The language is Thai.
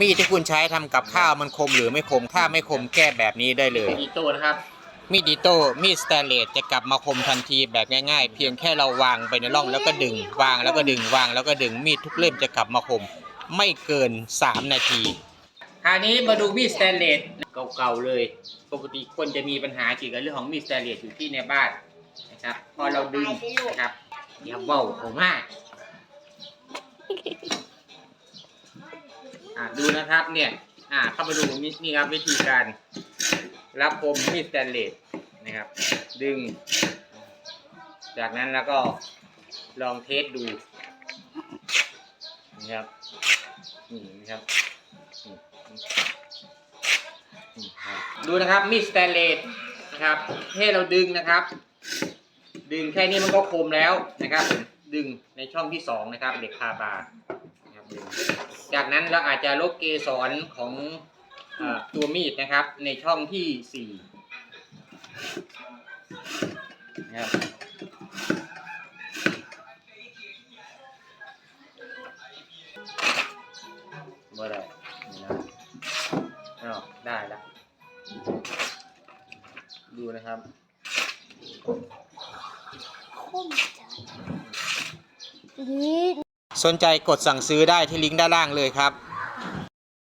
มีดที่คุณใช้ทำกับข้าวมันคมหรือไม่คม ถ้าไม่คมแก้แบบนี้ได้เลย อีโต้นะครับ มีดอิโต้ มีดสแตนเลสจะกลับมาคมทันทีแบบง่ายๆ เพียงแค่เราวางไปในร่องแล้วก็ดึง วางแล้วก็ดึง วางแล้วก็ดึง มีดทุกเล่มจะกลับมาคม ไม่เกิน 3 นาทีคราวนี้มาดูมีดสแตนเลสเก่าๆเลย ปกติคนจะมีปัญหาเกี่ยวกับเรื่องของมีดสแตนเลสอยู่ที่ในบ้านนะครับ พอเราดึงนะครับอย่าเบาผมมาก อะดูนะครับเนี่ย อ่าเข้ามาดูนี่นี่ครับวิธีการรับคมมีดสแตนเลสนะครับ ดึง จากนั้นแล้วก็ลองเทสดูนะครับนี่นะครับดูนะครับมีดสแตนเลสนะครับให้เราดึงนะครับ ดึงแค่นี้มันก็คมแล้วนะครับ ดึงในช่องที่สองนะครับเหล็กคาบา จากนั้นเราอาจจะลบเกสรของเออตัวมีดนะครับ ในช่องที่สี่นะครับบ่ได้นี่นะอ้าวได้แล้วดูนะครับนี่ สนใจกดสั่งซื้อได้ที่ลิงก์ด้านล่างเลยครับ